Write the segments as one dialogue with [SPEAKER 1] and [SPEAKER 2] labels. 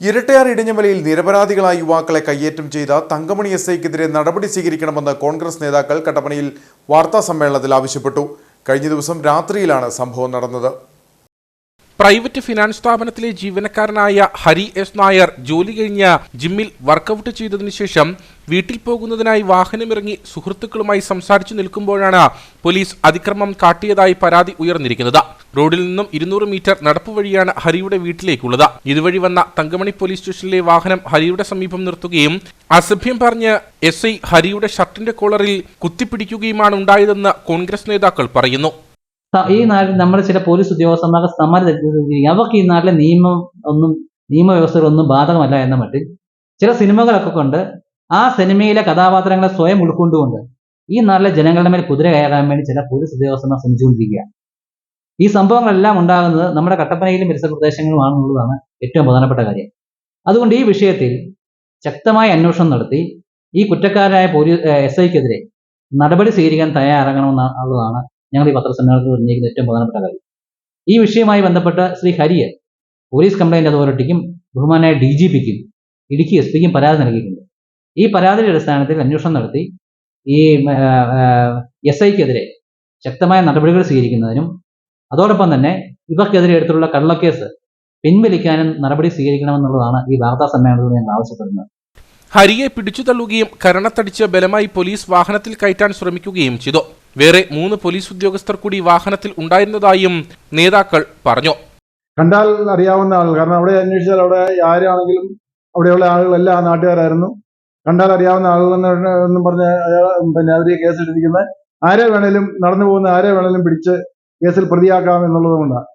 [SPEAKER 1] ഇരട്ടയാർ ഇടിഞ്ഞമലയിൽ നിരപരാധികളായ യുവാക്കളെ കയ്യേറ്റം ചെയ്ത തങ്കമണി എസ് ഐക്കെതിരെ നടപടി സ്വീകരിക്കണമെന്ന് കോൺഗ്രസ് നേതാക്കൾ കട്ടപ്പനയിൽ വാർത്താ സമ്മേളനത്തിൽ ആവശ്യപ്പെട്ടു. കഴിഞ്ഞ ദിവസം രാത്രിയിലാണ് സംഭവം നടന്നത്.
[SPEAKER 2] പ്രൈവറ്റ് ഫിനാൻസ് സ്ഥാപനത്തിലെ ജീവനക്കാരനായ ഹരി എസ് നായർ ജോലി കഴിഞ്ഞ ജിമ്മിൽ വർക്കൗട്ട് ചെയ്തതിനു ശേഷം വീട്ടിൽ പോകുന്നതിനായി വാഹനമിറങ്ങി സുഹൃത്തുക്കളുമായി സംസാരിച്ചു നിൽക്കുമ്പോഴാണ് പോലീസ് അതിക്രമം കാട്ടിയതായി പരാതി ഉയർന്നിരിക്കുന്നത്. റോഡിൽ നിന്നും ഇരുന്നൂറ് മീറ്റർ നടപ്പ് വഴിയാണ് ഹരിയുടെ വീട്ടിലേക്കുള്ളത്. ഇതുവഴി വന്ന തങ്കമണി പോലീസ് സ്റ്റേഷനിലെ വാഹനം ഹരിയുടെ സമീപം നിർത്തുകയും അസഭ്യം പറഞ്ഞ് എസ് ഐ ഹരിയുടെ ഷർട്ടിന്റെ കോളറിൽ കുത്തിപ്പിടിക്കുകയുമാണ് ഉണ്ടായതെന്ന് കോൺഗ്രസ് നേതാക്കൾ പറയുന്നു.
[SPEAKER 3] ഈ നാട്ടിൽ നമ്മുടെ ചില പോലീസ് ഉദ്യോഗസ്ഥന്മാർക്ക് സമ്മതി തെറ്റിദ്ധരിച്ചിരിക്കും അവർക്ക് ഈ നാട്ടിലെ നിയമം ഒന്നും നിയമവ്യവസ്ഥകളൊന്നും ബാധകമല്ല എന്ന മട്ടിൽ ചില സിനിമകളൊക്കെ കൊണ്ട് ആ സിനിമയിലെ കഥാപാത്രങ്ങളെ സ്വയം ഉൾക്കൊണ്ടുകൊണ്ട് ഈ നാട്ടിലെ ജനങ്ങളുടെ മേൽ കുതിര കയറാൻ വേണ്ടി ചില പോലീസ് ഉദ്യോഗസ്ഥന്മാർ ശ്രമിച്ചുകൊണ്ടിരിക്കുക. ഈ സംഭവങ്ങളെല്ലാം ഉണ്ടാകുന്നത് നമ്മുടെ കട്ടപ്പനയിലും പരിസര പ്രദേശങ്ങളുമാണെന്നുള്ളതാണ് ഏറ്റവും പ്രധാനപ്പെട്ട കാര്യം. അതുകൊണ്ട് ഈ വിഷയത്തിൽ ശക്തമായ അന്വേഷണം നടത്തി ഈ കുറ്റക്കാരായ പോലീസ് എസ് ഐക്കെതിരെ നടപടി സ്വീകരിക്കാൻ തയ്യാറാകണമെന്നുള്ളതാണ് ഞങ്ങൾ ഈ പത്രസമ്മേളനത്തിൽ ഉന്നയിക്കുന്ന ഏറ്റവും പ്രധാനപ്പെട്ട കാര്യം. ഈ വിഷയവുമായി ബന്ധപ്പെട്ട് ശ്രീ ഹരിയെ പോലീസ് കംപ്ലൈന്റ് അതോറിറ്റിക്കും ബഹുമാനായ ഡി ജി പിക്കും ഇടുക്കി എസ് പിക്കും പരാതി നൽകിയിട്ടുണ്ട്. ഈ പരാതിയുടെ അടിസ്ഥാനത്തിൽ അന്വേഷണം നടത്തി ഈ എസ് ഐക്കെതിരെ ശക്തമായ നടപടികൾ സ്വീകരിക്കുന്നതിനും അതോടൊപ്പം തന്നെ ഇവർക്കെതിരെ എടുത്തുള്ള കള്ളക്കേസ് പിൻവലിക്കാനും നടപടി സ്വീകരിക്കണമെന്നുള്ളതാണ് ഈ വാർത്താ സമ്മേളനത്തിൽ ഞങ്ങൾ ആവശ്യപ്പെടുന്നത്.
[SPEAKER 2] ഹരിയെ പിടിച്ചു തള്ളുകയും കരണത്തടിച്ച് ബലമായി പോലീസ് വാഹനത്തിൽ കയറ്റാൻ ശ്രമിക്കുകയും ചെയ്തു. വേറെ മൂന്ന് പോലീസ് ഉദ്യോഗസ്ഥർ കൂടി വാഹനത്തിൽ ഉണ്ടായിരുന്നതായും നേതാക്കൾ പറഞ്ഞു.
[SPEAKER 4] കണ്ടാൽ അറിയാവുന്ന ആൾ കാരണം അവിടെ അന്വേഷിച്ചാൽ അവിടെ ആരാണെങ്കിലും അവിടെയുള്ള ആളുകളെല്ലാം ആ നാട്ടുകാരായിരുന്നു. കണ്ടാൽ അറിയാവുന്ന ആളുകളെന്ന് പറഞ്ഞ് പിന്നെ അവരെ കേസെടുത്തിരിക്കുന്നത് ആരെ വേണേലും നടന്നു പോകുന്ന ആരെ വേണേലും പിടിച്ച് കേസിൽ പ്രതിയാക്കാം എന്നുള്ളത് കൊണ്ടാണ്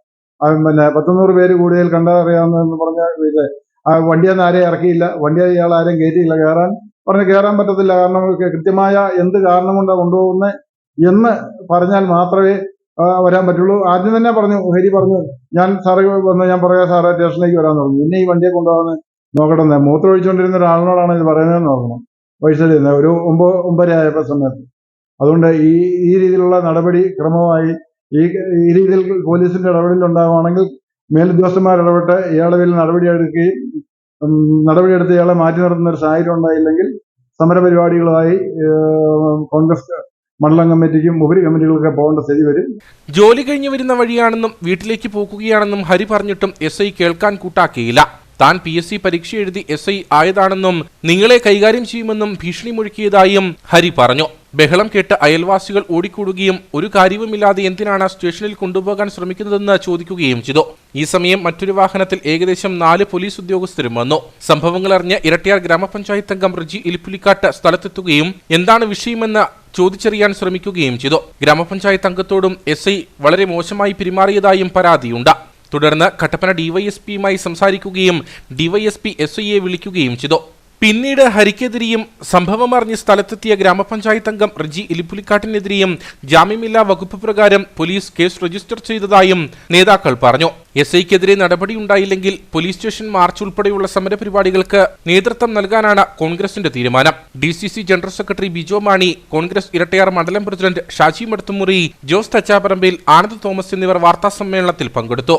[SPEAKER 4] പിന്നെ പത്തൊന്നൂറ് പേര് കൂടുതൽ കണ്ടാൽ അറിയാവുന്നതെന്ന് പറഞ്ഞ ഇത് ആ വണ്ടിയൊന്നും ആരെയും ഇറക്കിയില്ല. വണ്ടി ഇയാൾ ആരെയും കയറ്റിയില്ല. കയറാൻ പറഞ്ഞ് കയറാൻ പറ്റത്തില്ല. കാരണം കൃത്യമായ എന്ത് കാരണം കൊണ്ടാണ് കൊണ്ടുപോകുന്നത് എന്ന് പറഞ്ഞാൽ മാത്രമേ വരാൻ പറ്റുള്ളൂ. ആദ്യം തന്നെ പറഞ്ഞു ഹരി പറഞ്ഞു ഞാൻ സാറ് വന്ന് ഞാൻ പറയാം സാറേ സ്റ്റേഷനിലേക്ക് വരാൻ തുടങ്ങി പിന്നെ ഈ വണ്ടിയെ കൊണ്ടുപോകാൻ നോക്കട്ടെ മൂത്രം ഒഴിച്ചുകൊണ്ടിരുന്ന ഒരാളിനോടാണ് ഇത് പറയുന്നതെന്ന് നോക്കണം വയസ്സിലിരുന്ന ഒരു ഒമ്പത് ഒമ്പര ആയപ്പോൾ സമയത്ത്. അതുകൊണ്ട് ഈ ഈ രീതിയിലുള്ള നടപടി ക്രമമായി ഈ ഈ രീതിയിൽ പോലീസിന്റെ ഇടപെടൽ ഉണ്ടാവുകയാണെങ്കിൽ മേലുദ്യോഗസ്ഥന്മാർ ഇടപെട്ട് ഇയാളെ പേരിൽ നടപടിയെടുക്കുകയും നടപടിയെടുത്ത് ഇയാളെ മാറ്റി നിർത്തുന്ന ഒരു സാഹചര്യം ഉണ്ടായില്ലെങ്കിൽ സമരപരിപാടികളുമായി കോൺഗ്രസ് മണ്ഡലം കമ്മിറ്റിക്കും ഉപരി കമ്മിറ്റികളൊക്കെ പോകേണ്ട സ്ഥിതി വരും.
[SPEAKER 2] ജോലി കഴിഞ്ഞു വരുന്ന വഴിയാണെന്നും വീട്ടിലേക്ക് പോകുകയാണെന്നും ഹരി പറഞ്ഞിട്ടും എസ് ഐ കേൾക്കാൻ കൂട്ടാക്കിയില്ല. താൻ പി എസ് സി പരീക്ഷ എഴുതി എസ് ഐ ആയതാണെന്നും നിങ്ങളെ കൈകാര്യം ചെയ്യുമെന്നും ഭീഷണി മുഴക്കിയതായും ഹരി പറഞ്ഞു. ബഹളം കേട്ട് അയൽവാസികൾ ഓടിക്കൂടുകയും ഒരു കാര്യവുമില്ലാതെ എന്തിനാണ് സ്റ്റേഷനിൽ കൊണ്ടുപോകാൻ ശ്രമിക്കുന്നതെന്ന് ചോദിക്കുകയും ചെയ്തു. ഈ സമയം മറ്റൊരു വാഹനത്തിൽ ഏകദേശം നാല് പോലീസ് ഉദ്യോഗസ്ഥരും വന്നു. സംഭവങ്ങൾ അറിഞ്ഞ ഇരട്ടിയാർ ഗ്രാമപഞ്ചായത്ത് അംഗം റിജി ഇലിപ്പുലിക്കാട്ട് സ്ഥലത്തെത്തുകയും എന്താണ് വിഷയമെന്ന് ചോദിച്ചറിയാൻ ശ്രമിക്കുകയും ചെയ്തു. ഗ്രാമപഞ്ചായത്ത് അംഗത്തോടും എസ് വളരെ മോശമായി പെരുമാറിയതായും പരാതിയുണ്ട്. തുടർന്ന് കട്ടപ്പന ഡിവൈഎസ്പിയുമായി സംസാരിക്കുകയും ഡിവൈഎസ്പി എസ് ഐയെ വിളിക്കുകയും ചെയ്തു. പിന്നീട് ഹരിക്കെതിരെയും സംഭവം അറിഞ്ഞ് സ്ഥലത്തെത്തിയ ഗ്രാമപഞ്ചായത്ത് അംഗം റിജി ഇലിപ്പുലിക്കാട്ടിനെതിരെയും ജാമ്യമില്ലാ വകുപ്പ് പ്രകാരം പോലീസ് കേസ് രജിസ്റ്റർ ചെയ്തതായും നേതാക്കൾ പറഞ്ഞു. എസ് ഐക്കെതിരെ നടപടിയുണ്ടായില്ലെങ്കിൽ പോലീസ് സ്റ്റേഷൻ മാർച്ച് ഉൾപ്പെടെയുള്ള സമരപരിപാടികൾക്ക് നേതൃത്വം നൽകാനാണ് കോൺഗ്രസിന്റെ തീരുമാനം. D C C general secretary Bijo Mani Congress Irattayar മണ്ഡലം പ്രസിഡന്റ് ഷാജി മടത്തുമുറി ജോസ് തച്ചാപറമ്പിൽ ആനന്ദ് തോമസ് എന്നിവർ വാർത്താസമ്മേളനത്തിൽ പങ്കെടുത്തു.